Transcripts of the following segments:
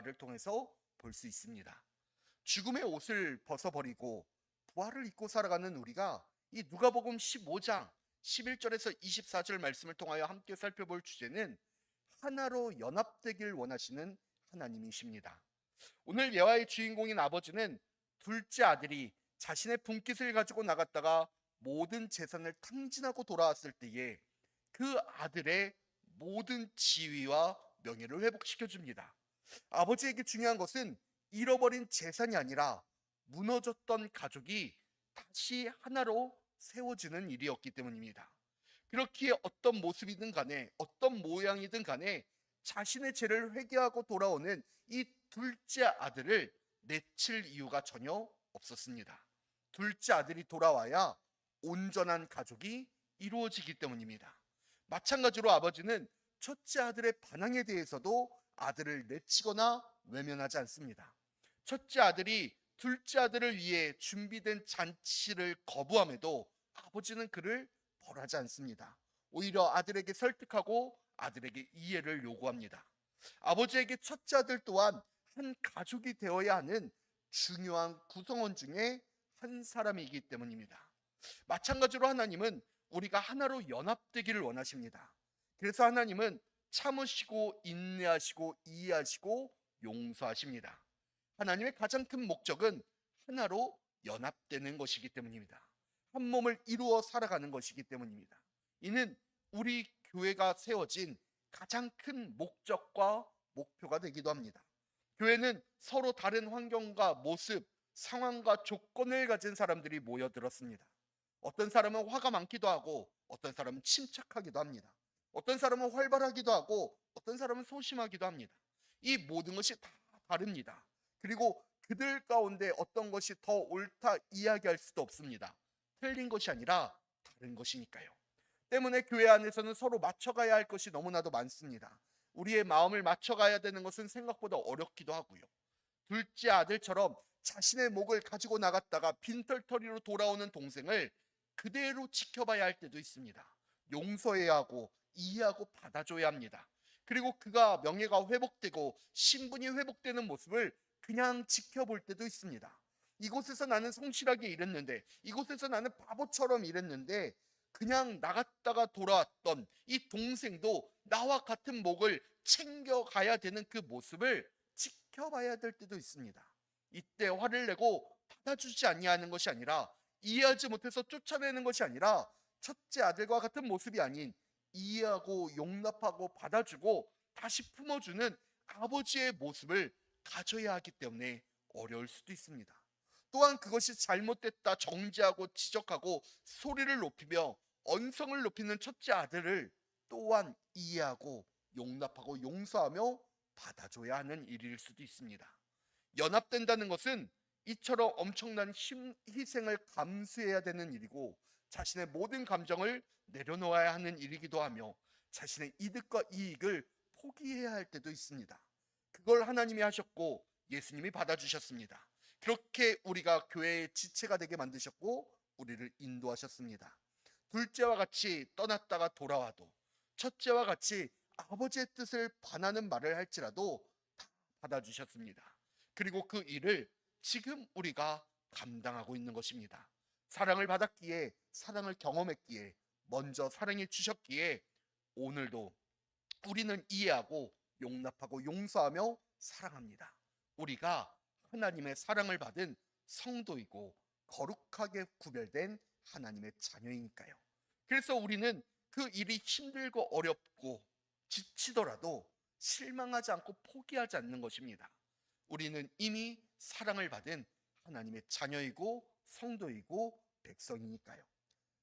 노아를 통해서 볼 수 있습니다. 죽음의 옷을 벗어버리고 부활을 입고 살아가는 우리가 이 누가복음 15장 11절에서 24절 말씀을 통하여 함께 살펴볼 주제는 하나로 연합되길 원하시는 하나님이십니다. 오늘 예화의 주인공인 아버지는 둘째 아들이 자신의 분깃을 가지고 나갔다가 모든 재산을 탕진하고 돌아왔을 때에 그 아들의 모든 지위와 명예를 회복시켜 줍니다. 아버지에게 중요한 것은 잃어버린 재산이 아니라 무너졌던 가족이 다시 하나로 세워지는 일이었기 때문입니다. 그렇기에 어떤 모습이든 간에 어떤 모양이든 간에 자신의 죄를 회개하고 돌아오는 이 둘째 아들을 내칠 이유가 전혀 없었습니다. 둘째 아들이 돌아와야 온전한 가족이 이루어지기 때문입니다. 마찬가지로 아버지는 첫째 아들의 반항에 대해서도 아들을 내치거나 외면하지 않습니다. 첫째 아들이 둘째 아들을 위해 준비된 잔치를 거부함에도 아버지는 그를 벌하지 않습니다. 오히려 아들에게 설득하고 아들에게 이해를 요구합니다. 아버지에게 첫째 아들 또한 한 가족이 되어야 하는 중요한 구성원 중에 한 사람이기 때문입니다. 마찬가지로 하나님은 우리가 하나로 연합되기를 원하십니다. 그래서 하나님은 참으시고 인내하시고 이해하시고 용서하십니다. 하나님의 가장 큰 목적은 하나로 연합되는 것이기 때문입니다. 한 몸을 이루어 살아가는 것이기 때문입니다. 이는 우리 교회가 세워진 가장 큰 목적과 목표가 되기도 합니다. 교회는 서로 다른 환경과 모습, 상황과 조건을 가진 사람들이 모여들었습니다. 어떤 사람은 화가 많기도 하고 어떤 사람은 침착하기도 합니다. 어떤 사람은 활발하기도 하고 어떤 사람은 소심하기도 합니다. 이 모든 것이 다 다릅니다. 그리고 그들 가운데 어떤 것이 더 옳다 이야기할 수도 없습니다. 틀린 것이 아니라 다른 것이니까요. 때문에 교회 안에서는 서로 맞춰가야 할 것이 너무나도 많습니다. 우리의 마음을 맞춰가야 되는 것은 생각보다 어렵기도 하고요. 둘째 아들처럼 자신의 목을 가지고 나갔다가 빈털터리로 돌아오는 동생을 그대로 지켜봐야 할 때도 있습니다. 용서해야 하고 이해하고 받아줘야 합니다. 그리고 그가 명예가 회복되고 신분이 회복되는 모습을 그냥 지켜볼 때도 있습니다. 이곳에서 나는 성실하게 일했는데 이곳에서 나는 바보처럼 일했는데 그냥 나갔다가 돌아왔던 이 동생도 나와 같은 목을 챙겨가야 되는 그 모습을 지켜봐야 될 때도 있습니다. 이때 화를 내고 받아주지 아니하는 것이 아니라 이해하지 못해서 쫓아내는 것이 아니라 첫째 아들과 같은 모습이 아닌 이해하고 용납하고 받아주고 다시 품어주는 아버지의 모습을 가져야 하기 때문에 어려울 수도 있습니다. 또한 그것이 잘못됐다 정지하고 지적하고 소리를 높이며 언성을 높이는 첫째 아들을 또한 이해하고 용납하고 용서하며 받아줘야 하는 일일 수도 있습니다. 연합된다는 것은 이처럼 엄청난 힘, 희생을 감수해야 되는 일이고 자신의 모든 감정을 내려놓아야 하는 일이기도 하며 자신의 이득과 이익을 포기해야 할 때도 있습니다. 그걸 하나님이 하셨고 예수님이 받아주셨습니다. 그렇게 우리가 교회의 지체가 되게 만드셨고 우리를 인도하셨습니다. 둘째와 같이 떠났다가 돌아와도 첫째와 같이 아버지의 뜻을 반하는 말을 할지라도 다 받아주셨습니다. 그리고 그 일을 지금 우리가 감당하고 있는 것입니다. 사랑을 받았기에 사랑을 경험했기에 먼저 사랑해 주셨기에 오늘도 우리는 이해하고 용납하고 용서하며 사랑합니다. 우리가 하나님의 사랑을 받은 성도이고 거룩하게 구별된 하나님의 자녀이니까요. 그래서 우리는 그 일이 힘들고 어렵고 지치더라도 실망하지 않고 포기하지 않는 것입니다. 우리는 이미 사랑을 받은 하나님의 자녀이고 성도이고 백성이니까요.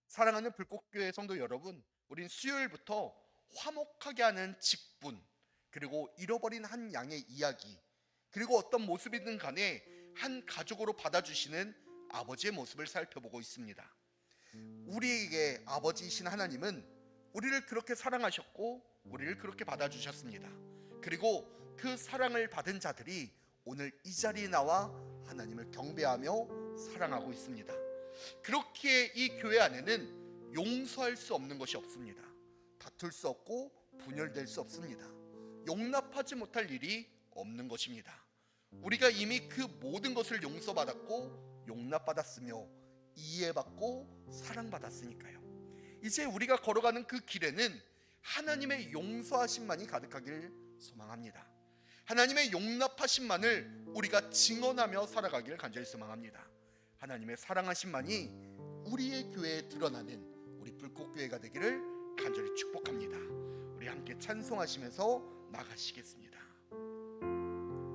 사랑하는 불꽃교회 성도 여러분, 우린 수요일부터 화목하게 하는 직분, 그리고 잃어버린 한 양의 이야기, 그리고 어떤 모습이든 간에 한 가족으로 받아주시는 아버지의 모습을 살펴보고 있습니다. 우리에게 아버지이신 하나님은 우리를 그렇게 사랑하셨고 우리를 그렇게 받아주셨습니다. 그리고 그 사랑을 받은 자들이 오늘 이 자리에 나와 하나님을 경배하며 사랑하고 있습니다. 그렇게 이 교회 안에는 용서할 수 없는 것이 없습니다. 다툴 수 없고 분열될 수 없습니다. 용납하지 못할 일이 없는 것입니다. 우리가 이미 그 모든 것을 용서받았고 용납받았으며 이해받고 사랑받았으니까요. 이제 우리가 걸어가는 그 길에는 하나님의 용서하심만이 가득하길 소망합니다. 하나님의 용납하심만을 우리가 증언하며 살아가길 간절히 소망합니다. 하나님의 사랑하심만이 우리의 교회에 드러나는 우리 불꽃교회가 되기를 간절히 축복합니다. 우리 함께 찬송하시면서 나가시겠습니다.